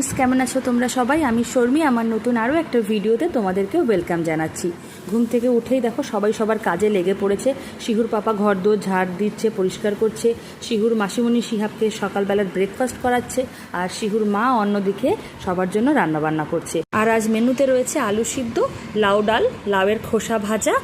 Friends কেমন আছো তোমরা সবাই? আমি শর্মি, আমার নতুন আরও একটা ভিডিওতে তোমাদেরকেও ওয়েলকাম জানাচ্ছি। ঘুম থেকে উঠেই দেখো, সবাই সবার কাজে লেগে পড়েছে। শিহুর পাপা ঘর দোর ঝাড় দিচ্ছে, পরিষ্কার করছে। শিহুর মাসিমণি শিহাবকে সকালবেলার ব্রেকফাস্ট করাচ্ছে। আর শিহুর মা অন্যদিকে সবার জন্য রান্নাবান্না করছে। আর আজ মেনুতে রয়েছে আলু সিদ্ধ, লাউ ডাল, লাউয়ের খোসা ভাজা,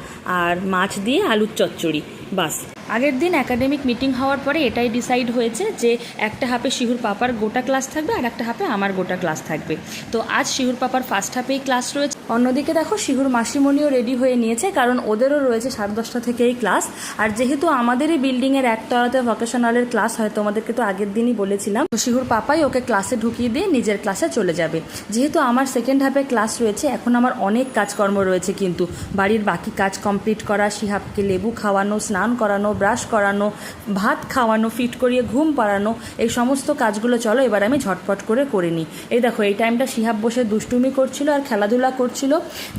আর মাছ দিয়ে আলুর চচ্চড়ি। বাস। আগের দিন একাডেমিক মিটিং হওয়ার পরে এটাই ডিসাইড হয়েছে যে একটা হাফে শিহুর পাপার গোটা ক্লাস থাকবে আর একটা হাফে আমার গোটা ক্লাস থাকবে। তো আজ শিহুর পাপার ফার্স্ট হাফেই ক্লাস রয়েছে। অন্যদিকে দেখো, শিহুর মাসিমণিও রেডি হয়ে নিয়েছে কারণ ওদেরও রয়েছে সাড়ে দশটা থেকেই ক্লাস আর যেহেতু আমাদেরই বিল্ডিংয়ের একতলাতে ভকেশনালের ক্লাস হয় তোমাদেরকে তো আগের দিনই বলেছিলাম। তো শিহুর পাপাই ওকে ক্লাসে ঢুকিয়ে দিয়ে নিজের ক্লাসে চলে যাবে। যেহেতু আমার সেকেন্ড হাফে ক্লাস রয়েছে, এখন আমার অনেক কাজকর্ম রয়েছে কিন্তু। বাড়ির বাকি কাজ কমপ্লিট করা, শিহাবকে লেবু খাওয়ানো, স্নান করানো ব্রাশ করানো, ভাত খাওয়ানো, ফিট করিয়ে ঘুম পাড়ানো, এই সমস্ত কাজগুলো চলো এবার আমি ঝটপট করে করে নিই। এই দেখো, এই টাইমটা শিহাব বসে দুষ্টুমি করছিল আর খেলাধুলা করছিল।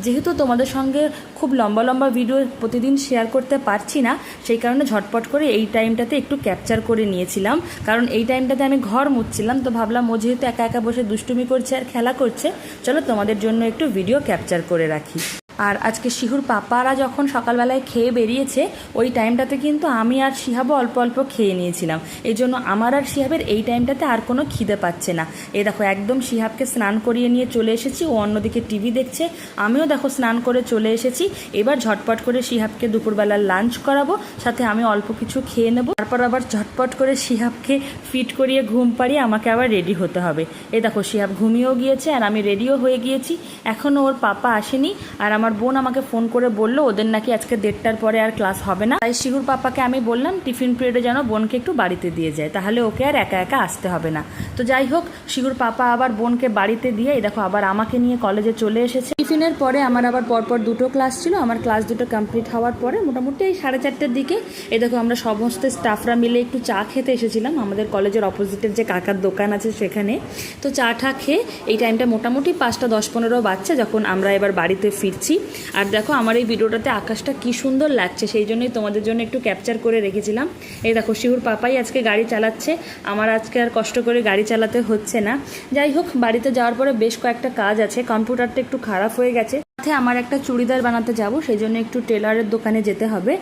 যেহেতু তোমাদের সঙ্গে খুব লম্বা লম্বা ভিডিও প্রতিদিন শেয়ার করতে পারছি না, সেই কারণে ঝটপট করে এই টাইমটাতে একটু ক্যাপচার করে নিয়েছিলাম। কারণ এই টাইমটাতে আমি ঘর মুছছিলাম, তো ভাবলাম ও যেহেতু একা একা বসে দুষ্টুমি করছে আর খেলা করছে, চলো তোমাদের জন্য একটু ভিডিও ক্যাপচার করে রাখি। আর আজকে শিহুর পাপারা যখন সকালবেলায় খেয়ে বেরিয়েছে, ওই টাইমটাতে কিন্তু আমি আর শিহাবও অল্প অল্প খেয়ে নিয়েছিলাম। এই জন্য আমার আর শিহাবের এই টাইমটাতে আর কোনো খিদে পাচ্ছে না। এ দেখো, একদম শিহাবকে স্নান করিয়ে নিয়ে চলে এসেছি, ও অন্যদিকে টিভি দেখছে। আমিও দেখো স্নান করে চলে এসেছি। এবার ঝটপট করে শিহাবকে দুপুরবেলা লাঞ্চ করাবো, সাথে আমি অল্প কিছু খেয়ে নেব। তারপর আবার ঝটপট করে শিহাবকে ফিট করিয়ে ঘুম পাড়িয়ে আমাকে আবার রেডি হতে হবে। এ দেখো, শিহাব ঘুমিয়েও গিয়েছে আর আমি রেডিও হয়ে গিয়েছি। এখনও ওর পাপা আসেনি আর আমার বোন আমাকে ফোন করে বলল, ওদের নাকি আজকে দেড়টার পরে আর ক্লাস হবে না। তাই শিহুর পাপাকে আমি বললাম, টিফিন পিরিয়ডে যেন বোনকে একটু বাড়িতে দিয়ে যায়, তাহলে ওকে আর একা একা আসতে হবে না। তো যাই হোক শিহুর পাপা আবার বোনকে বাড়িতে দিয়ে, এই দেখো আবার আমাকে নিয়ে কলেজে চলে এসেছে। টিফিনের পরে আমার আবার পরপর দুটো ক্লাস ছিল, আমার ক্লাস দুটো কমপ্লিট হওয়ার পরে মোটামুটি এই সাড়ে চারটের দিকে এই দেখো আমরা সমস্ত স্টাফরা মিলে একটু চা খেতে এসেছিলাম, আমাদের কলেজের অপোজিটের যে কাকার দোকান আছে সেখানে। তো চা টা খেয়ে এই টাইমটা মোটামুটি পাঁচটা দশ পনেরো বাচ্চা যখন আমরা এবার বাড়িতে ফিরছি। আর দেখো আমার এই ভিডিওটাতে আকাশটা কি সুন্দর লাগছে, সেই জন্যই তোমাদের জন্য একটু ক্যাপচার করে রেখেছিলাম। এই দেখো, শিহুর পাপাই আজকে গাড়ি চালাচ্ছে, আমার আজকে আর কষ্ট করে গাড়ি চালাতে হচ্ছে না। যাই হোক, বাড়িতে যাওয়ার পরে বেশ কয়েকটা কাজ আছে, কম্পিউটারটা একটু খারাপ হয়ে গেছে। সাথে আমার একটা চুড়িদার বানাতে যাব সেই জন্য একটু টেলারের দোকানে যেতে হবে।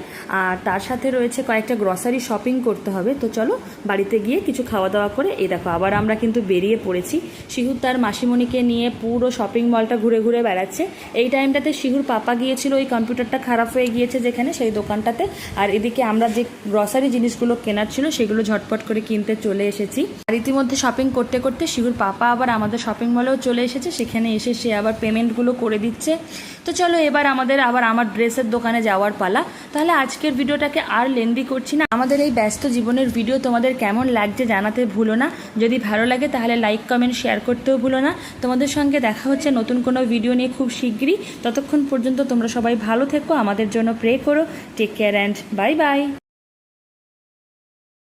আর তার সাথে রয়েছে কয়েকটা গ্রসারি শপিং করতে হবে। তো চলো, বাড়িতে গিয়ে কিছু খাওয়া দাওয়া করে, এই দেখো, আবার আমরা কিন্তু বেরিয়ে পড়েছি। শিহুর তার মাসিমণিকে নিয়ে পুরো শপিং মলটা ঘুরে ঘুরে বেড়াচ্ছে। এই টাইমটাতে শিহুর পাপা গিয়েছিল, ওই কম্পিউটারটা খারাপ হয়ে গিয়েছে যেখানে, সেই দোকানটাতে। আর এদিকে আমরা যে গ্রসারি জিনিসগুলো কেনার ছিল, সেগুলো ঝটপট করে কিনতে চলে এসেছি। আর ইতিমধ্যে শপিং করতে করতে শিহুর পাপা আবার আমাদের শপিং মলেও চলে এসেছে। সেখানে এসে সে আবার পেমেন্টগুলো করে দিচ্ছে। তো চলো এবার আমাদের আবার আমার ড্রেসের দোকানে যাওয়ার পালা। তাহলে আজকের ভিডিওটাকে আর লেন্দি করছি না। আমাদের এই ব্যস্ত জীবনের ভিডিও তোমাদের কেমন লাগছে জানাতে ভুলো না। যদি ভালো লাগে তাহলে লাইক, কমেন্ট, শেয়ার করতেও ভুলো না। তোমাদের সঙ্গে দেখা হচ্ছে নতুন কোনো ভিডিও নিয়ে খুব শীঘ্রই। ততক্ষণ পর্যন্ত তোমরা সবাই ভালো থেকো, আমাদের জন্য প্রে করো। Take care and bye bye